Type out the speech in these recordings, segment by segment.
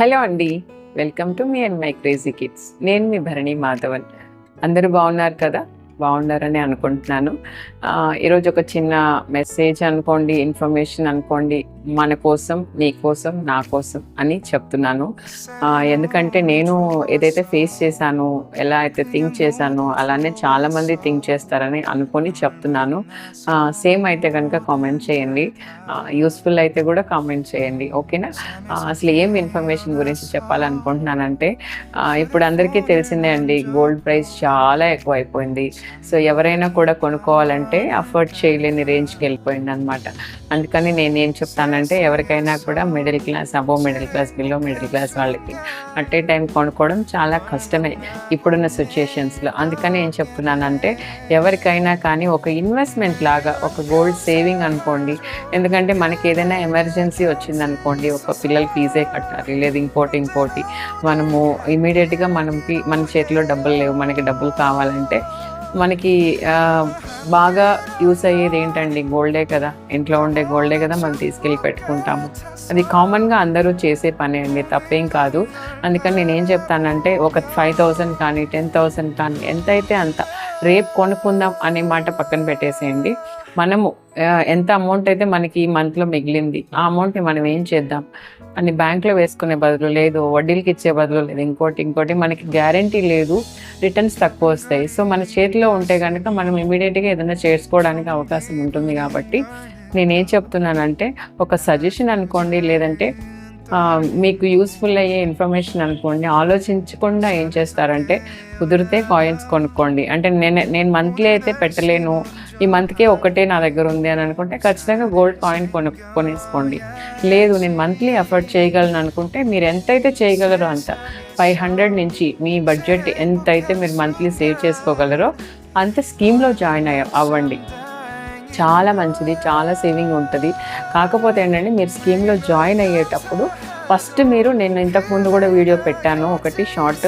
Hello అండి. Welcome to me and my crazy kids. నేను మీ భరణి మాధవన్. అందరూ బాగున్నారు కదా? బాగున్నారని అనుకుంటున్నాను. ఈరోజు ఒక చిన్న మెసేజ్ అనుకోండి ఇన్ఫర్మేషన్ అనుకోండి మన కోసం నీ కోసం నా కోసం అని చెప్తున్నాను. ఎందుకంటే నేను ఏదైతే ఫేస్ చేశానో ఎలా అయితే థింక్ చేశానో అలానే చాలామంది థింక్ చేస్తారని అనుకొని చెప్తున్నాను. సేమ్ అయితే కనుక కామెంట్ చేయండి. యూస్ఫుల్ అయితే కూడా కామెంట్ చేయండి. ఓకేనా? అసలు ఏం ఇన్ఫర్మేషన్ గురించి చెప్పాలనుకుంటున్నానంటే ఇప్పుడు అందరికీ తెలిసిందే అండి గోల్డ్ ప్రైస్ చాలా ఎక్కువ అయిపోయింది సో ఎవరైనా కూడా కొనుక్కోవాలంటే అఫోర్డ్ చేయలేని రేంజ్కి వెళ్ళిపోయింది అనమాట అందుకని నేను ఏం చెప్తానంటే ఎవరికైనా కూడా middle class above middle class below middle class వాళ్ళకి అట్ ఏ టైం కొనుక్కోవడం చాలా కష్టమే ఇప్పుడున్న సిచ్యుయేషన్స్లో. అందుకని ఏం చెప్తున్నానంటే ఎవరికైనా కానీ ఒక ఇన్వెస్ట్మెంట్ లాగా ఒక గోల్డ్ సేవింగ్ అనుకోండి ఎందుకంటే మనకి ఏదైనా ఎమర్జెన్సీ వచ్చిందనుకోండి ఒక పిల్లల ఫీజే కట్టాలి లేదు ఇంకోటి ఇంకోటి మనము ఇమీడియట్గా మనకి మన చేతిలో డబ్బులు లేవు మనకి డబ్బులు కావాలంటే మనకి బాగా యూస్ అయ్యేది ఏంటండి? గోల్డే కదా. ఇంట్లో ఉండే గోల్డే కదా మనం తీసుకెళ్ళి పెట్టుకుంటాము. అది కామన్గా అందరూ చేసే పని అండి. తప్పేం కాదు. అందుకని నేను ఏం చెప్తానంటే ఒక ఫైవ్ థౌసండ్ కానీ టెన్ థౌసండ్ కానీ ఎంతైతే అంత రేపు కొనుక్కుందాం అనే మాట పక్కన పెట్టేసేయండి. మనము ఎంత అమౌంట్ అయితే మనకి ఈ మంత్లో మిగిలింది ఆ అమౌంట్ని మనం ఏం చేద్దాం? అని బ్యాంక్లో వేసుకునే బదులు లేదు వడ్డీలకి ఇచ్చే బదులు లేదు. ఇంకోటి ఇంకోటి మనకి గ్యారంటీ లేదు రిటర్న్స్ తక్కువ వస్తాయి. సో మన చేతిలో ఉంటే కనుక మనం ఇమీడియట్గా ఏదైనా చేసుకోవడానికి అవకాశం ఉంటుంది కాబట్టి నేనేం చెప్తున్నానంటే ఒక సజెషన్ అనుకోండి లేదంటే మీకు యూస్ఫుల్ అయ్యే ఇన్ఫర్మేషన్ అనుకోండి ఆలోచించకుండా ఏం చేస్తారంటే కుదిరితే కాయిన్స్ కొనుక్కోండి. అంటే నేను నేను మంత్లీ అయితే పెట్టలేను ఈ మంత్కే ఒకటే నా దగ్గర ఉంది అని అనుకుంటే ఖచ్చితంగా గోల్డ్ కాయిన్ కొను కొనేసుకోండి. లేదు నేను మంత్లీ అఫర్డ్ చేయగలను అనుకుంటే మీరు ఎంతైతే చేయగలరో అంత ఫైవ్ హండ్రెడ్ నుంచి మీ బడ్జెట్ ఎంత అయితే మీరు మంత్లీ సేవ్ చేసుకోగలరో అంత స్కీమ్లో జాయిన్ అయ్య అవ్వండి. చాలా మంచిది చాలా సేవింగ్ ఉంటుంది. కాకపోతే ఏంటంటే మీరు స్కీమ్లో జాయిన్ అయ్యేటప్పుడు ఫస్ట్ మీరు నేను ఇంతకుముందు కూడా వీడియో పెట్టాను ఒకటి షార్ట్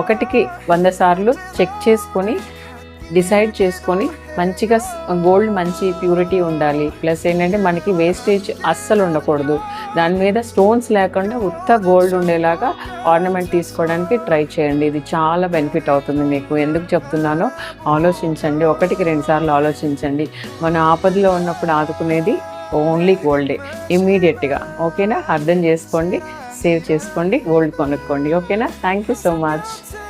ఒకటికి వంద సార్లు చెక్ చేసుకొని డిసైడ్ చేసుకొని మంచిగా గోల్డ్ మంచి ప్యూరిటీ ఉండాలి. ప్లస్ ఏంటంటే మనకి వేస్టేజ్ అస్సలు ఉండకూడదు. దాని మీద స్టోన్స్ లేకుండా ఉత్త గోల్డ్ ఉండేలాగా ఆర్నమెంట్ తీసుకోవడానికి ట్రై చేయండి. ఇది చాలా బెనిఫిట్ అవుతుంది మీకు. ఎందుకు చెప్తున్నానో ఆలోచించండి. ఒకటికి రెండుసార్లు ఆలోచించండి. మన ఆపదలో ఉన్నప్పుడు ఆదుకునేది ఓన్లీ గోల్డే. ఇమీడియట్గా ఓకేనా? అర్థం చేసుకోండి. సేవ్ చేసుకోండి. గోల్డ్ కొనుక్కోండి. ఓకేనా? Thank you so much.